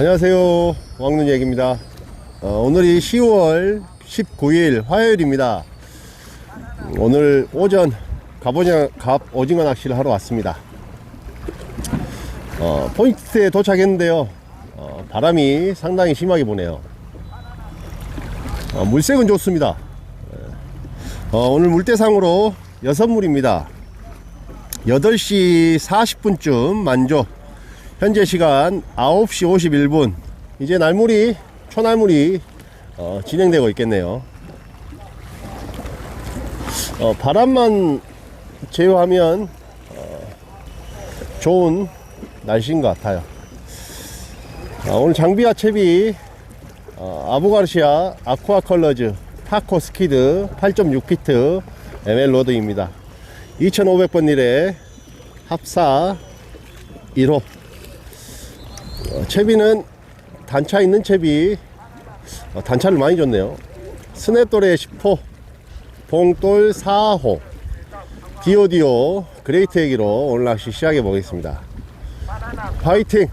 안녕하세요. 왕눈 얘기입니다. 어, 오늘이 10월 19일 화요일입니다. 오늘 오전 갑오징어, 갑오징어 낚시를 하러 왔습니다. 어, 포인트에 도착했는데요. 어, 바람이 상당히 심하게 부네요. 어, 물색은 좋습니다. 어, 오늘 물대상으로 6물입니다. 8시 40분쯤 만조. 현재 시간 9시 51분. 이제 날물이, 초날물이 어, 진행되고 있겠네요. 어, 바람만 제외하면 어, 좋은 날씨인 것 같아요. 아, 오늘 장비와 채비 어, 아부가르시아 아쿠아 컬러즈 타코 스키드 8.6피트 ML 로드입니다. 2500번 일에 합사 1호 어, 채비는 단차 있는 채비 어, 단차를 많이 줬네요. 스냅돌의 10호 봉돌 4호 디오디오 그레이트 얘기로 오늘 낚시 시작해 보겠습니다. 파이팅!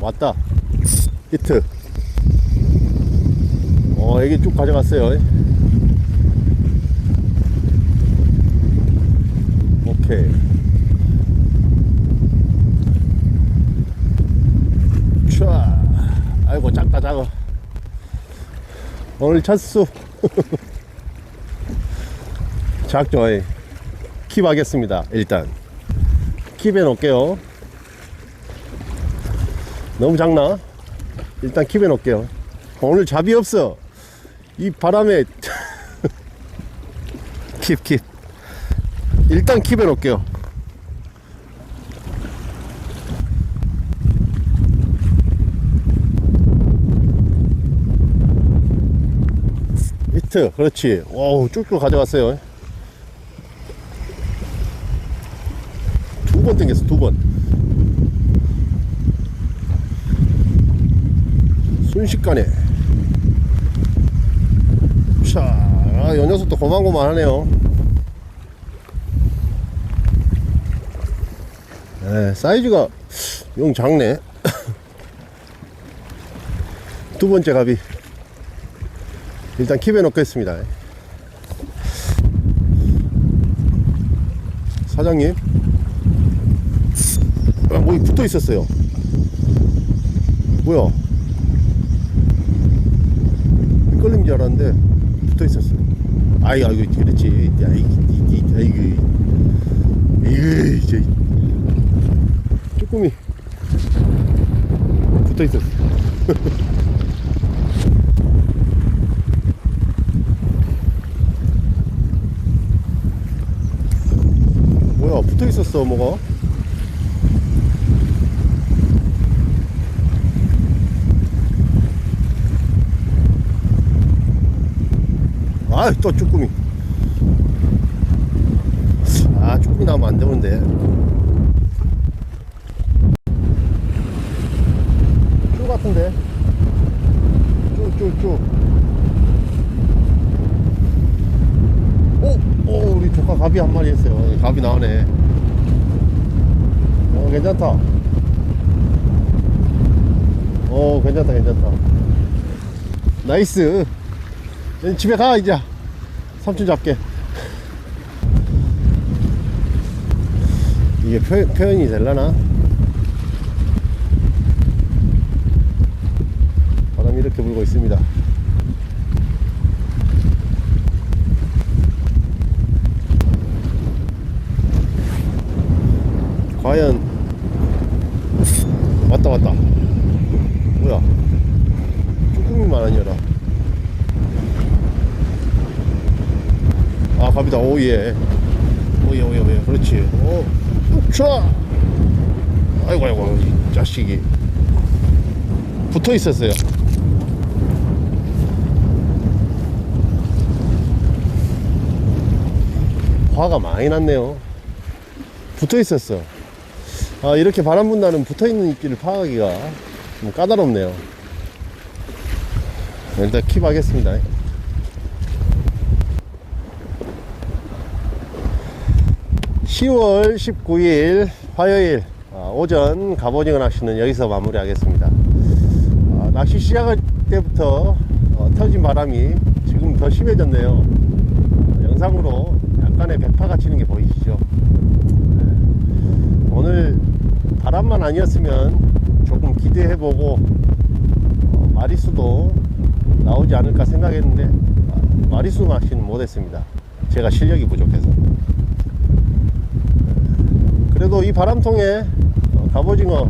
왔다. 히트. 어, 여기 쭉 가져갔어요. 오케이. 촤. 아이고, 작다, 작아. 오늘 첫 수. 작죠, 예. 킵 하겠습니다, 일단. 킵해 놓을게요. 너무 작나? 일단 킵해 놓을게요. 오늘 잡이 없어. 이 바람에 킵, 킵. 일단 킵해 놓을게요. 히트, 그렇지. 와우, 쭉쭉 가져갔어요. 두번 땡겼어, 두 번. 순식간에. 자, 아, 요 녀석도 고만고만하네요. 네, 사이즈가 용 작네. 두 번째 갑이. 일단 킵해 놓겠습니다. 사장님. 아, 뭐 붙어 있었어요. 뭐야? 끌림 줄 알았는데 붙어 있었어. 아이, 아이고, 그렇지. 아이고. 이거, 이제. 쭈꾸미. 붙어 있었어. 붙어 있었어, 뭐가? 아, 또 쭈꾸미. 아, 쭈꾸미 나오면 안 되는데. 쭈 같은데. 쭈, 쭈, 쭈. 오, 오, 우리 조카 갑이 한 마리 했어요. 갑이 나오네. 어, 괜찮다. 어, 괜찮다, 괜찮다. 나이스. 집에 가 이제 삼촌 잡게 이게 표, 표현이 될라나 바람이 이렇게 불고 있습니다 과연 왔다 왔다. 뭐야? 쭈꾸미만 아니라. 아 갑니다. 오예. 오예 오예 오예. 그렇지. 오 차! 아이고 아이고 이 자식이. 붙어 있었어요. 화가 많이 났네요. 붙어 있었어 아 이렇게 바람 분다는 붙어 있는 입질을 파악하기가 좀 까다롭네요 일단 킵 하겠습니다 10월 19일 화요일 아, 오전 갑오징어 낚시는 여기서 마무리 하겠습니다. 아, 낚시 시작할 때부터 어, 터진 바람이 지금 더 심해졌네요. 어, 영상으로 약간의 백파가 치는 게 보이시죠? 네. 오늘 바람만 아니었으면 조금 기대해보고 어, 마리수도 나오지 않을까 생각했는데 아, 마리수 낚시는 못했습니다. 제가 실력이 부족해서. 그래도 이 바람통에 어, 갑오징어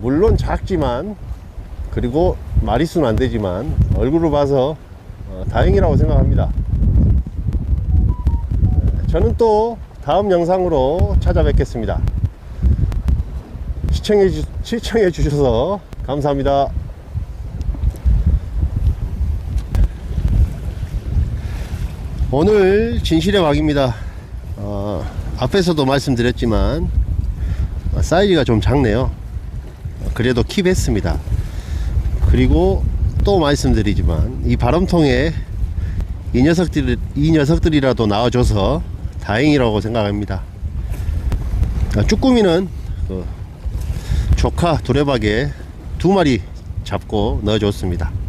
물론 작지만 그리고 마리수는 안 되지만 얼굴을 봐서 어, 다행이라고 생각합니다. 저는 또 다음 영상으로 찾아뵙겠습니다. 시청해, 주, 시청해 주셔서 감사합니다. 오늘 진실의 왕입니다. 어, 앞에서도 말씀드렸지만 어, 사이즈가 좀 작네요. 어, 그래도 킵했습니다. 그리고 또 말씀드리지만 이 바람통에 이 녀석들 이 녀석들이라도 나와줘서 다행이라고 생각합니다. 아, 쭈꾸미는 그 조카 두레박에 두 마리 잡고 넣어줬습니다.